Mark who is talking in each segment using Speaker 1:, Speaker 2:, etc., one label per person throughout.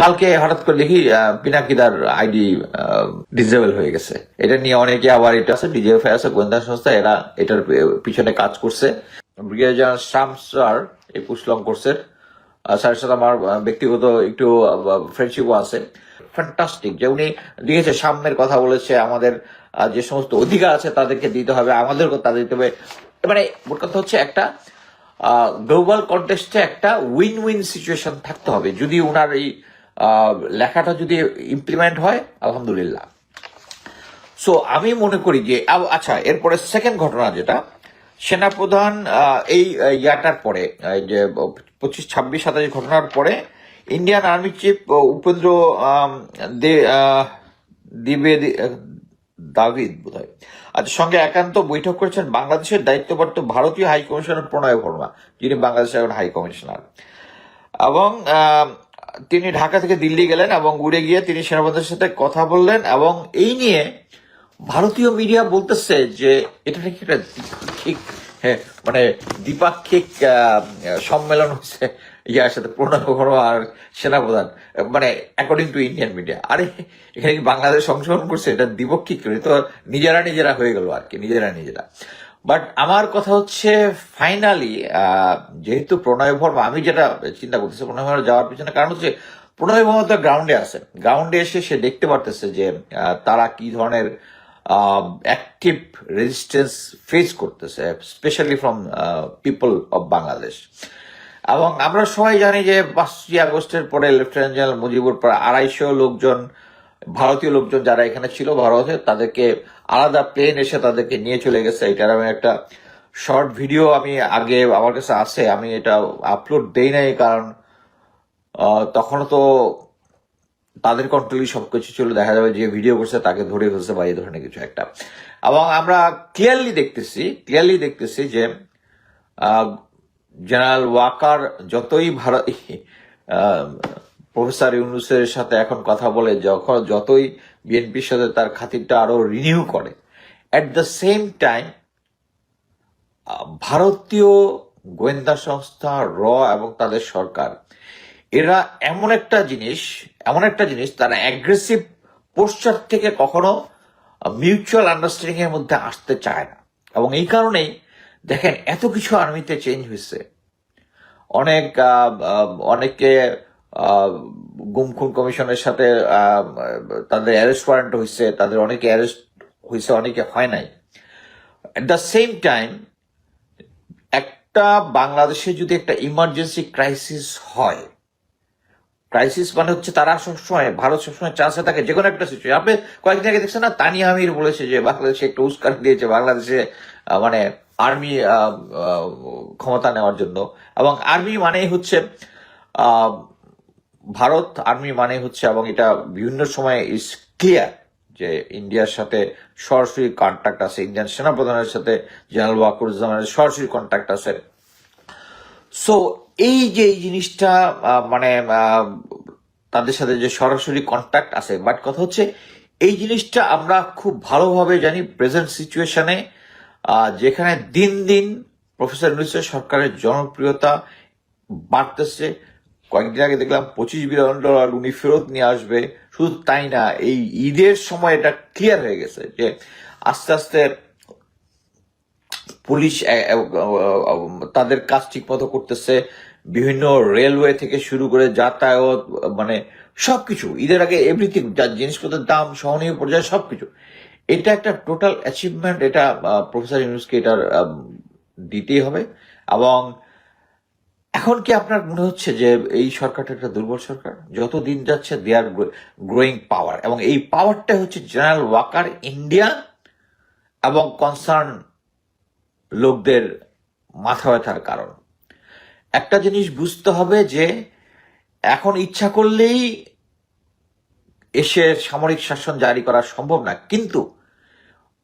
Speaker 1: কালকে হঠাৎ করে দেখি পিনাকিদার আইডি ডিজেবল হয়ে গেছে। এটা নিয়ে অনেকে আবার এটা আছে ডিজিএফআই আছে, গোয়েন্দা সংস্থা, এরা এটার পিছনে কাজ করছে। ব্রিগেডিয়ার জেনারেল স্যার এই পুষলং কোর্সের স্যারের সাথে আমার ব্যক্তিগত একটু ফ্রেন্ডশিপও আছে। ফ্যান্টাস্টিক যে উনি লিখেছে সাম্যের কথা বলেছে, আমাদের যে সমস্ত অধিকার আছে তাদেরকে দিতে হবে আমাদেরকে তাদের দিতে হবে। মানে মোট কথা হচ্ছে একটা গ্লোবাল কন্টেস্টে একটা উইন উইন সিচুয়েশন থাকতে হবে। যদি ওনার এই লেখাটা যদি ইমপ্লিমেন্ট হয়, আলহামদুলিল্লাহ। সো আমি মনে করি যে আচ্ছা এরপরে সেকেন্ড ঘটনা যেটা, সেনাপ্রধান এই ইয়াটার পরে যে, পঁচিশ, ছাব্বিশ সাতাশ ঘটনার পরে ইন্ডিয়ান আর্মি চিফ উপেন্দ্র দ্বিবেদী বোধ হয় আজ সঙ্গে একান্ত বৈঠক করেছেন বাংলাদেশের দায়িত্বপ্রাপ্ত ভারতীয় হাই কমিশনার প্রণয় বর্মা, যিনি বাংলাদেশের এখন হাই কমিশনার। এবং তিনি ঢাকা থেকে দিল্লি গেলেন এবং উড়ে গিয়ে তিনি সেনাপ্রধানের সাথে কথা বললেন এবং এই নিয়ে ভারতীয় মিডিয়া বলতেছে যে এটা নাকি একটা দ্বিপাক্ষিক হ্যাঁ, মানে দ্বিপাক্ষিক সম্মেলন হচ্ছে ইয়ার সাথে প্রণয় আর সেনাপ্রধান মানে অ্যাকর্ডিং টু ইন্ডিয়ান মিডিয়া আরে এখানে কি বাংলাদেশ অংশগ্রহণ করছে? এটা দ্বিপক্ষিক তো নিজেরা নিজেরা হয়ে গেল আর কি নিজেরা নিজেরা। বাট আমার কথা হচ্ছে ফাইনালি যেহেতু প্রণয় ভর্মা, আমি যেটা চিন্তা করতেছি, প্রণয় ভর্মা যাওয়ার পিছনে কারণ হচ্ছে, প্রণয় ভর্মা তো গ্রাউন্ডে আছে। গ্রাউন্ডে এসে সে দেখতে পারতেছে যে তারা কি ধরনের অ্যাক্টিভ রেজিস্ট্যান্স ফেস করতেছে specially from people of Bangladesh এবং আমরা সবাই জানি যে, পাঁচই আগস্টের পরে লেফটেন্যান্ট জেনারেল মুজিবুর পর আড়াইশো লোকজন ভারতীয় লোকজন যারা এখানে ছিল ভারতে তাদেরকে আলাদা প্লেন এসে তাদেরকে নিয়ে চলে গেছে। এটার আমি একটা শর্ট ভিডিও আমি আগে আমার কাছে আছে আমি এটা আপলোড দেই নাই কারণ আহ, তখনও তো তাদের কন্ট্রোলই সবকিছু ছিল। দেখা যাবে যে ভিডিও করছে তাকে ধরে ফেলছে বা এই ধরনের কিছু একটা। এবং আমরা ক্লিয়ারলি দেখতেছি ক্লিয়ারলি দেখতেছি যে জেনারেল ওয়াকার যতই ভারত প্রফেসর ইউনুসের সাথে এখন কথা বলে যখন যতই বিএনপির সাথে তার খাতিরটা আরও রিনিউ করে। অ্যাট দ্য সেম টাইম ভারতীয় গোয়েন্দা সংস্থা, র এবং তাদের সরকার, এরা এমন একটা জিনিস, এমন একটা জিনিস, তারা অ্যাগ্রেসিভ পোস্টার থেকে কখনো মিউচুয়াল আন্ডারস্ট্যান্ডিং এর মধ্যে আসতে চায় না। এবং এই কারণেই দেখেন, এত কিছু আর্মিতে চেঞ্জ হয়েছে। অনেক অনেকে আহ, গুম খুন কমিশনের সাথে তাদের অ্যারেস্ট ওয়ারেন্ট হয়েছে তাদের অনেকে অ্যারেস্ট হয়েছে অনেকে হয় নাই। এট দ্য সেম টাইম একটা বাংলাদেশে যদি একটা ইমার্জেন্সি ক্রাইসিস হয় ক্রাইসিস মানে হচ্ছে তারা সবসময় ভারত সবসময় চান্সে থাকে যে কোনো একটা সিচুয়েশন আপনি কয়েকদিন আগে দেখছেন না তানিয়া আমির বলেছে যে বাংলাদেশে একটা উস্কার দিয়েছে বাংলাদেশে মানে আর্মি ক্ষমতা নেওয়ার জন্য। এবং আর্মি মানেই হচ্ছে ভারত আর্মি মানে হচ্ছে এবং এটা বিভিন্ন সময় ইস ক্লিয়ার যে ইন্ডিয়ার সাথে সরাসরি কন্ট্যাক্ট আছে, ইন্ডিয়ান সেনাপ্রধানের সাথে জেনারেল ওয়াকুরুজ্জামানের সরাসরি কন্ট্যাক্ট আছে। সো এই যে এই জিনিসটা মানে তাদের সাথে যে সরাসরি কন্ট্যাক্ট আছে বাট কথা হচ্ছে এই জিনিসটা আমরা খুব ভালোভাবে জানি প্রেজেন্ট সিচুয়েশনে যেখানে দিন দিন প্রফেসর ইউনুসের সরকারের জনপ্রিয়তা বাড়তেছে কয়েকদিন আগে দেখলাম পঁচিশ বিলিয়ন ডলার উনি ফেরত নিয়ে আসবে। শুধু তাই না, এই ঈদের সময় এটা ক্লিয়ার হয়ে গেছে যে আস্তে আস্তে পুলিশ তাদের কাজ ঠিক মতো করতেছে। বিভিন্ন রেলওয়ে থেকে শুরু করে যাতায়াত মানে সবকিছু, ঈদের আগে এভরিথিং যা জিনিসপত্রের দাম, সহনীয় পর্যায়ে সবকিছু। এটা একটা টোটাল অ্যাচিভমেন্ট এটা প্রফেসর ইউনুসকে এটার দিতেই হবে। এবং এখন কি আপনার মনে হচ্ছে যে এই সরকারটা একটা দুর্বল সরকার? যত দিন যাচ্ছে দে আর গ্রোয়িং পাওয়ার এবং এই পাওয়ারটা হচ্ছে জেনারেল ওয়াকার ইন্ডিয়া এবং কনসার্ন লোকদের মাথা ব্যথার কারণ। একটা জিনিস বুঝতে হবে যে, এখন ইচ্ছা করলেই এসে সামরিক শাসন জারি করা সম্ভব না। কিন্তু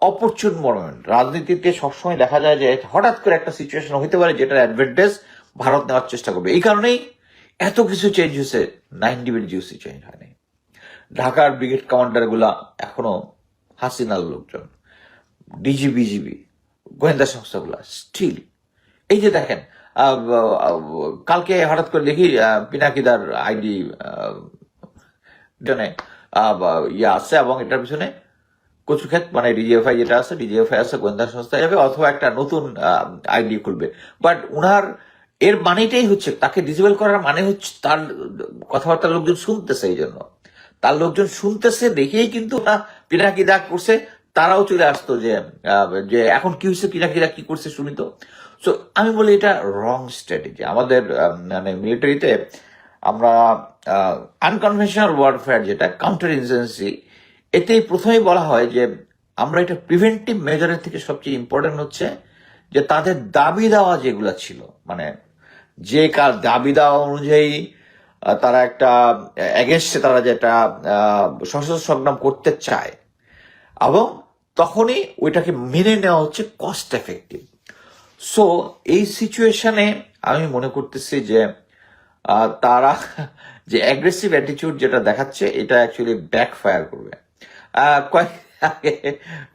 Speaker 1: অপরচুন মোমেন্ট রাজনীতিতে সবসময় দেখা যায় যে হঠাৎ করে একটা সিচুয়েশন হতে পারে যেটার অ্যাডভান্টেজ ভারত নেওয়ার চেষ্টা করবে। এই কারণেই এত কিছু চেঞ্জ হয়েছে। নাইন ডিবির জিওসি চেঞ্জ হয়নি। ঢাকার ব্রিগেড কমান্ডারগুলা এখনও হাসিনার লোকজন ডিজি বিজিবি গোয়েন্দা সংস্থাগুলা স্টিল এই যে দেখেন কালকে হঠাৎ করে দেখি পিনাকিদার আইডি বা- ইয়ে আছে এবং এটার পিছনে কচুক্ষেত মানে ডিজিএফআই যেটা আছে ডিজিএফআই আছে, গোয়েন্দা সংস্থা যাবে, অথবা একটা নতুন আইডি খুলবে। বাট উনার এর মানেটাই হচ্ছে, তাকে ডিসেবল করার মানে হচ্ছে তার কথাবার্তা লোকজন শুনতেছে এই জন্য। তার লোকজন শুনতেছে দেখেই কিন্তু ওরা পিনাকি দাগ করছে। তারাও চলে আসতো যে যে এখন কি হচ্ছে পিনাকি দাগ কি করছে শুনি তো। সো আমি বলি এটা রং স্ট্র্যাটেজি আমাদের মানে মিলিটারিতে আমরা আনকনভেনশনাল ওয়ারফেয়ার যেটা কাউন্টার ইনজেন্সি এতেই প্রথমেই বলা হয় যে আমরা এটা প্রিভেন্টিভ মেজারের থেকে সবচেয়ে ইম্পর্টেন্ট হচ্ছে যে তাদের দাবি দেওয়া যেগুলো ছিল মানে যে কার দাবি দেওয়া অনুযায়ী তারা একটা এগেনস্টে তারা যেটা সশস্ত্র সংগ্রাম করতে চায়। এবং তখনই ওইটাকে মেনে নেওয়া হচ্ছে কস্ট এফেক্টিভ সো এই সিচুয়েশনে আমি মনে করতেছি যে তারা যে অ্যাগ্রেসিভ অ্যাটিটিউড যেটা দেখাচ্ছে, এটা অ্যাকচুয়ালি ব্যাকফায়ার করবে। কয়েক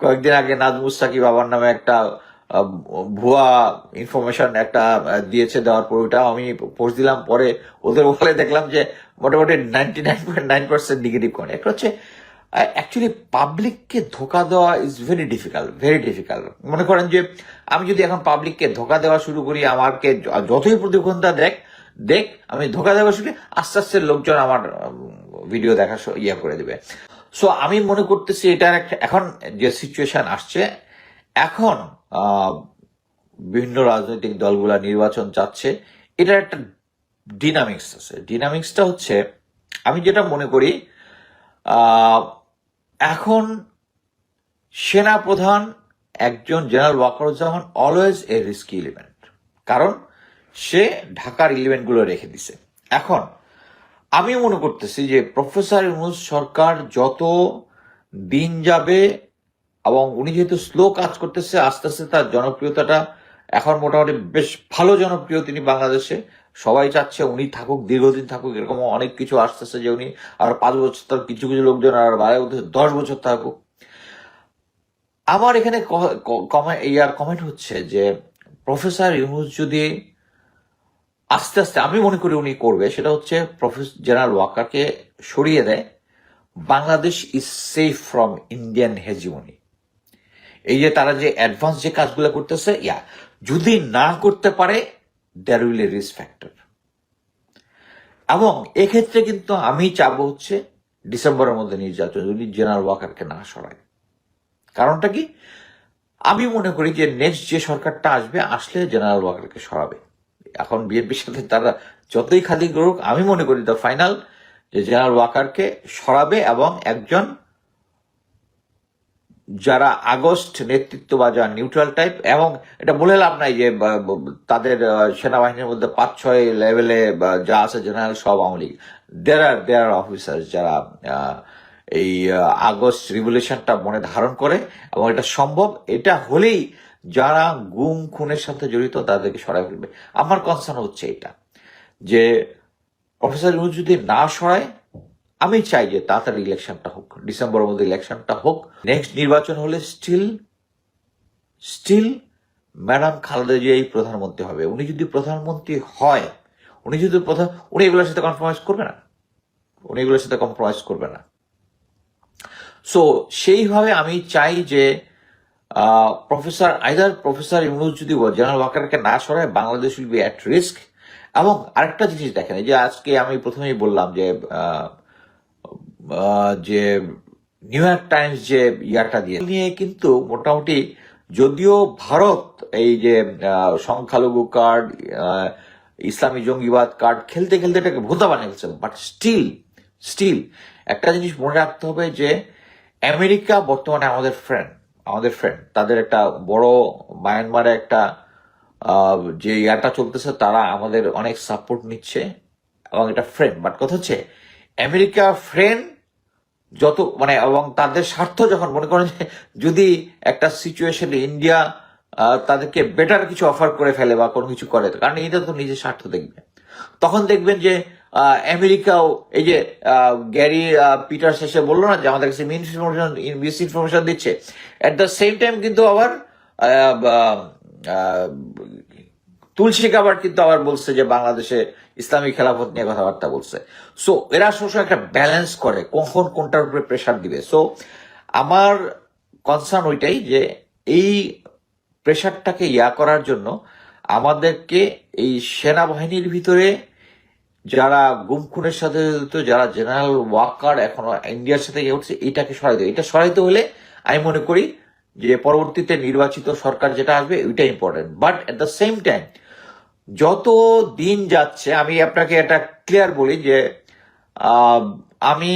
Speaker 1: কয়েকদিন আগে নাজমুস সাকিব বাবার নামে একটা ভুয়া ইনফরমেশন একটা দিয়েছে দেওয়ার পর ওটা আমি পোস্ট দিলাম। পরে ওদের ওখানে দেখলাম যে মোটামুটি ninety nine point nine percent negative করে একটা হচ্ছে অ্যাকচুয়ালি পাবলিককে ধোকা দেওয়া is very difficult very difficult মনে করেন যে আমি যদি এখন পাবলিককে ধোকা দেওয়া শুরু করি, আমাকে যতই প্রতিবন্ধা দেখ দেখ, আমি ধোকা দেওয়া শুরু আস্তে আস্তে লোকজন আমার ভিডিও দেখা ইয়ে করে দেবে। সো আমি মনে করতেছি এটার একটা, এখন যে সিচুয়েশন আসছে এখন বিভিন্ন রাজনৈতিক দলগুলা নির্বাচন চাচ্ছে, এটার একটা ডিনামিক্স আছে। ডিনামিক্সটা হচ্ছে, আমি যেটা মনে করি এখন সেনা প্রধান একজন general Wakeruzzaman always a risky element কারণ, সে ঢাকার এলিমেন্টগুলো রেখে দিছে। এখন, আমি মনে করতেছি যে প্রফেসর ইউনুস সরকার যত দিন যাবে এবং উনি যেহেতু স্লো কাজ করতেছে, আস্তে আস্তে তার জনপ্রিয়তাটা এখন মোটামুটি বেশ ভালো জনপ্রিয় তিনি বাংলাদেশে। সবাই চাচ্ছে উনি থাকুক, দীর্ঘদিন থাকুক, এরকম অনেক কিছু আসতেছে যে উনি আর পাঁচ বছর তার কিছু কিছু লোকজন আর বারে দশ বছর থাকুক। আমার এখানে ইয়ার কমেন্ট হচ্ছে যে, প্রফেসর ইউনুস যদি আস্তে আস্তে, আমি মনে করি উনি করবে, সেটা হচ্ছে প্রফেসর জেনারেল ওয়াকারকে সরিয়ে দেয়, Bangladesh is safe from Indian hegemony এই যে তারা যে অ্যাডভান্স যে কাজগুলো করতেছে ইয়া যদি না করতে পারে there will a risk factor এবং এক্ষেত্রে কিন্তু আমি চাবো হচ্ছে ডিসেম্বরের মধ্যে নির্যাতন, যদি জেনারেল ওয়াকারকে না সরায়। কারণটা কি? আমি মনে করি যে নেক্সট যে সরকারটা আসবে, আসলে জেনারেল ওয়াকারকে সরাবে। এখন বিএনপির সাথে তারা যতই খালি করুক, আমি মনে করি দ্য ফাইনাল যে জেনারেল ওয়াকারকে সরাবে এবং একজন যারা আগস্ট নেতৃত্ব বা যারা নিউট্রাল টাইপ এবং এটা বলে লাভ নাই যে তাদের সেনাবাহিনীর মধ্যে পাঁচ, ছয় লেভেলে যা আছে জেনারেল সব আওয়ামী লীগ। দেয়ার আর দেয়ার অফিসার যারা এই আগস্ট রিভলিউশনটা মনে ধারণ করে, এবং এটা সম্ভব। এটা হলেই যারা গুম, খুনের সাথে জড়িত, তাদেরকে সরাই ফেলবে। আমার কনসার্ন হচ্ছে এটা, যে প্রফেসর যদি না সরায় আমি চাই যে তাড়াতাড়ি ইলেকশনটা হোক, ডিসেম্বরের মধ্যে ইলেকশনটা হোক। নেক্সট নির্বাচন হলে স্টিল স্টিল ম্যাডাম খালেদা জিয়াই প্রধানমন্ত্রী হবে। উনি যদি প্রধানমন্ত্রী হয়, উনি যদি প্রধান, উনি এগুলোর সাথে কম্প্রোমাইজ করবে না? উনি এগুলোর সাথে কম্প্রোমাইজ করবে না। সো সেইভাবে আমি চাই যে প্রফেসর আইদার প্রফেসর ইউনুস যদি জেনারেল ওয়াকারকে না সরায়, Bangladesh will be at risk এবং আরেকটা জিনিস দেখেন যে আজকে আমি প্রথমেই বললাম যে যে নিউ ইয়র্ক টাইমস যে ইয়ারটা দিয়ে নিয়ে কিন্তু মোটামুটি যদিও ভারত এই যে সংখ্যালঘু কার্ড ইসলামী জঙ্গিবাদ কার্ড খেলতে খেলতে এটাকে ভূতা বানিয়ে ফেলছে বাট স্টিল স্টিল একটা জিনিস মনে রাখতে হবে যে, আমেরিকা বর্তমানে আমাদের ফ্রেন্ড আমাদের ফ্রেন্ড তাদের একটা বড় মায়ানমারে একটা যে ইয়ারটা চলতেছে, তারা আমাদের অনেক সাপোর্ট নিচ্ছে এবং এটা ফ্রেন্ড বাট কথা হচ্ছে, আমেরিকা ফ্রেন্ড যত মানে এবং তাদের স্বার্থ যখন, মনে করেন যে, যদি একটা সিচুয়েশনে ইন্ডিয়া তাদেরকে বেটার কিছু অফার করে ফেলে বা কোনো কিছু করে, কারণ এটা তো নিজের স্বার্থ দেখবে। তখন দেখবেন যে আমেরিকাও, এই যে গ্যারি পিটার শেষে বলল না যে, আমাদের কাছে ইনফরমেশন মিস ইনফরমেশন দিচ্ছে? অ্যাট দ্য সেম টাইম কিন্তু আবার তুলসী কাবার কিন্তু আবার বলছে যে বাংলাদেশে ইসলামী খেলাফত নিয়ে কথাবার্তা বলছে। সো এরা সবসময় একটা ব্যালেন্স করে, কখন কোনটার উপরে প্রেশার দিবে। সো আমার কনসার্ন ওইটাই যে এই প্রেশারটাকে ইয়া করার জন্য আমাদেরকে এই সেনাবাহিনীর ভিতরে যারা গুম খুনের সাথে যারা জেনারেল ওয়াকার এখনও ইন্ডিয়ার সাথে ইয়ে উঠছে এটাকে সরাইতে। এটা সরাইতে হলে আমি মনে করি যে পরবর্তীতে নির্বাচিত সরকার যেটা আসবে, ওইটা important but at the same time যত দিন যাচ্ছে, আমি আপনাকে এটা ক্লিয়ার বলি যে আমি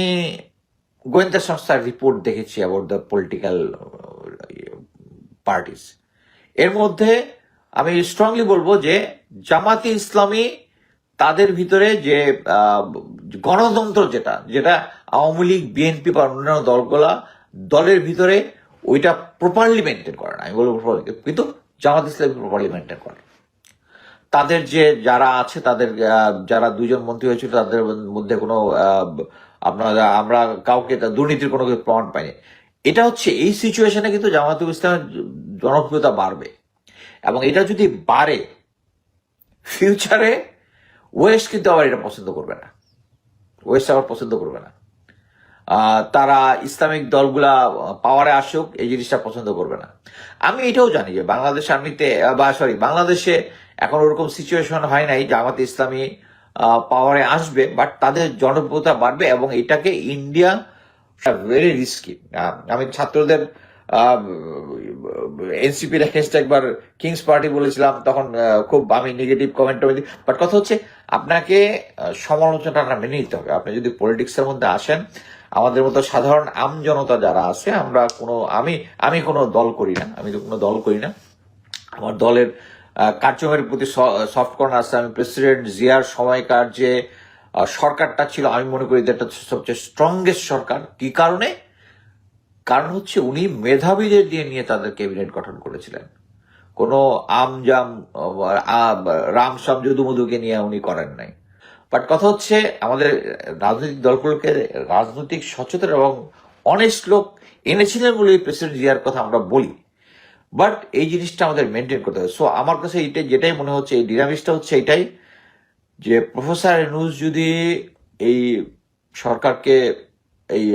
Speaker 1: গোয়েন্দা সংস্থার রিপোর্ট দেখেছি অ্যাবাউট দ্য পলিটিক্যাল পার্টিস এর মধ্যে আমি স্ট্রংলি বলব যে, জামাতি ইসলামী তাদের ভিতরে যে গণতন্ত্র যেটা যেটা আওয়ামী লীগ বিএনপি বা অন্যান্য দলগুলা দলের ভিতরে ওইটা প্রপারলি মেনটেন করে না। আমি বলব কিন্তু জামাত ইসলামী প্রপারলি মেনটেন করে। তাদের যে যারা আছে, তাদের যারা দুজন মন্ত্রী হয়েছিল, তাদের মধ্যে কোনো আপনারা, আমরা কাউকে দুর্নীতির কোনো প্রমাণ পাইনি। এটা হচ্ছে, এই সিচুয়েশনে কিন্তু জামাতুল ইসলামের জনপ্রিয়তা বাড়বে। এবং এটা যদি বাড়ে ফিউচারে ওয়েস্ট কিন্তু আবার এটা পছন্দ করবে না। ওয়েস্ট আবার পছন্দ করবে না। তারা ইসলামিক দলগুলা পাওয়ারে আসুক, এই জিনিসটা পছন্দ করবে না। আমি এটাও জানি যে বাংলাদেশ আর্মিতে, বা সরি বাংলাদেশে এখন ওরকম সিচুয়েশন হয় নাই জামাত ইসলামী পাওয়ারে আসবে বাট তাদের জনপ্রিয়তা বাড়বে এবং এটাকে ইন্ডিয়া ভেরি রিস্কি আমি ছাত্রদের এনসিপির এগেনস্ট একবার কিংস পার্টি বলেছিলাম, তখন খুব আমি নেগেটিভ কমেন্ট বাট কথা হচ্ছে, আপনাকে সমালোচনাটা মেনে নিতে হবে। আপনি যদি পলিটিক্সের মধ্যে আসেন, আমাদের মতো সাধারণ আম জনতা যারা আছে, আমরা কোনো, আমি আমি কোনো দল করি না। আমি তো কোনো দল করি না। আমার দলের আহ, প্রতি সফট কর্নার আমি প্রেসিডেন্ট জিয়ার সময়কার যে সরকারটা ছিল আমি মনে করি এটা সবচেয়ে স্ট্রংগেস্ট সরকার। কি কারণে? কারণ হচ্ছে উনি মেধাবীদের দিয়ে নিয়ে তাদের ক্যাবিনেট গঠন করেছিলেন। কোনো আমজাম রাম সাম যদুমধুকে নিয়ে উনি করেন নাই। বাট কথা হচ্ছে আমাদের রাজনৈতিক দলগুলোকে রাজনৈতিক সচেতন এবং অনেস্ট লোক এনেছিলেন বলে প্রেসিডেন্ট জিয়ার কথা আমরা বলি। বাট এই জিনিসটা আমাদের মেনটেন করতে হবে। সো আমার কাছে এটা যেটাই মনে হচ্ছে, এই ডিনামিক্সটা হচ্ছে এটাই যে প্রফেসর নিউজ যদি এই সরকারকে এই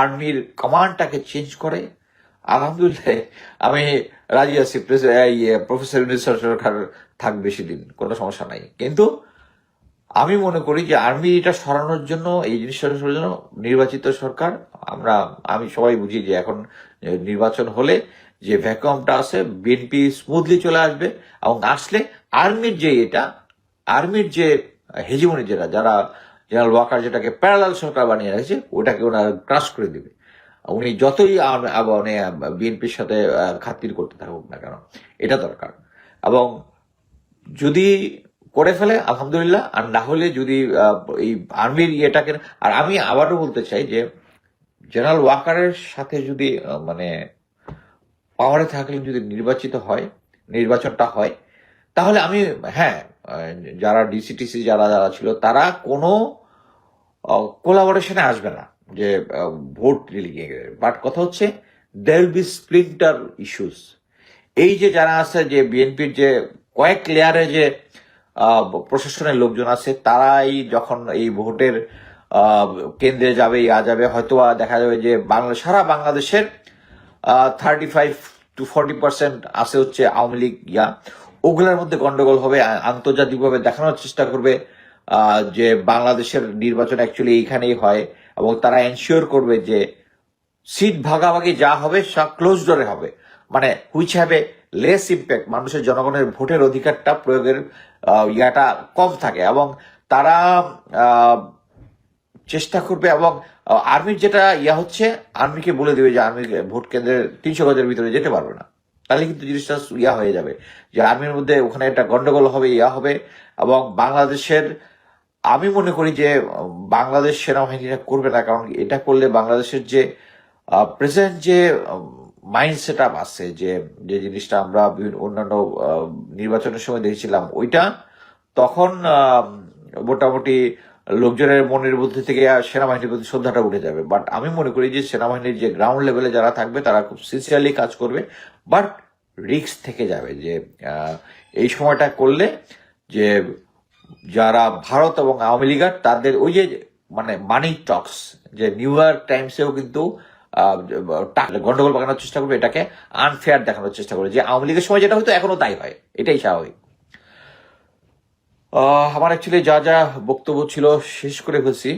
Speaker 1: আর্মির কমান্ডটাকে চেঞ্জ করে, আলহামদুলিল্লাহ, আমি রাজি আছি। প্রফেসর ইউনুস সরকার থাক বেশি দিন, কোনো সমস্যা নাই। কিন্তু আমি মনে করি যে আর্মি এটা সরানোর জন্য, এই জিনিসটা সরানোর জন্য নির্বাচিত সরকার, আমরা, আমি সবাই বুঝি যে এখন নির্বাচন হলে যে ভ্যাকুয়ামটা আছে বিএনপি স্মুথলি চলে আসবে এবং আসলে আর্মির যে এটা আর্মির যে হেজিমনি যেটা, যারা জেনারেল ওয়াকার যেটাকে প্যারালাল সরকার বানিয়ে রেখেছে, ওটাকে ওনারা ক্রাশ করে দিবে। উনি যতই মানে বিএনপির সাথে খাতির করতে থাকুক না কেন, এটা দরকার। এবং যদি করে ফেলে, আলহামদুলিল্লাহ, আর না হলে যদি এই আর্মির ইয়েটাকে, আর আমি আবারও বলতে চাই যে জেনারেল ওয়াকারের সাথে যদি মানে পাওয়ারে থাকলে যদি নির্বাচিত হয়, নির্বাচনটা হয়, তাহলে আমি হ্যাঁ যারা ডিসিটিসি যারা যারা ছিল, তারা কোনো কোলাবোরেশনে আসবে না যে ভোট রিলিগিং বাট কথা হচ্ছে দের বি স্প্লিন্টার ইস্যুস এই যে যারা আছে, যে বিএনপির যে কয়েক লেয়ারে যে প্রশাসনের লোকজন আছে, তারাই যখন এই ভোটের কেন্দ্রে যাবে, ইয়া যাবে হয়তো দেখা যাবে যে বাংলা, সারা বাংলাদেশের thirty five to forty percent আছে হচ্ছে আওয়ামী লীগ, ইয়া। ওগুলোর মধ্যে গন্ডগোল হবে আন্তর্জাতিকভাবে দেখানোর চেষ্টা করবে যে বাংলাদেশের নির্বাচন অ্যাকচুয়ালি এইখানেই হয়, এবং তারা এনশিওর করবে যে সিট ভাগাভাগি যা হবে সব ক্লোজ ডোরে হবে। মানে which have a less impact মানুষের জনগণের ভোটের অধিকারটা প্রয়োগের ইয়াটা কম থাকে, এবং তারা চেষ্টা করবে এবং আর্মির যেটা ইয়া হচ্ছে, আর্মিকে বলে দেবে যে আর্মি ভোট কেন্দ্রের তিনশো গজের ভিতরে যেতে পারবে না। তাহলে কিন্তু জিনিসটা ইয়া হয়ে যাবে যে আর্মির মধ্যে ওখানে একটা গন্ডগোল হবে, ইয়া হবে এবং বাংলাদেশের, আমি মনে করি যে, বাংলাদেশ সেনাবাহিনীরা করবে না, কারণ এটা করলে বাংলাদেশের যে প্রেজেন্ট যে মাইন্ড সেট আপ আছে, যে যে জিনিসটা আমরা বিভিন্ন অন্যান্য নির্বাচনের সময় দেখেছিলাম, ওইটা তখন মোটামুটি লোকজনের মনের মধ্যে থেকে সেনাবাহিনীর প্রতি শ্রদ্ধাটা উঠে যাবে। বাট আমি মনে করি যে সেনাবাহিনীর যে গ্রাউন্ড লেভেলে যারা থাকবে, তারা খুব সিনসিয়ারলি কাজ করবে। বাট রিস্ক থেকে যাবে যে এই সময়টা করলে যে যারা ভারত এবং আওয়ামী লীগার তাদের ওই যে মানে মানি টক্স যে নিউ ইয়র্ক টাইমসেও কিন্তু গন্ডগোল পাকানোর চেষ্টা করবে, এটাকে আনফেয়ার দেখানোর চেষ্টা করবে। যে আওয়ামী লীগের সময় যেটা হতো, এখনও তাই হয়। এটাই স্বাভাবিক। আমার অ্যাকচুয়ালি যা যা বক্তব্য ছিল শেষ করে ফেলছি।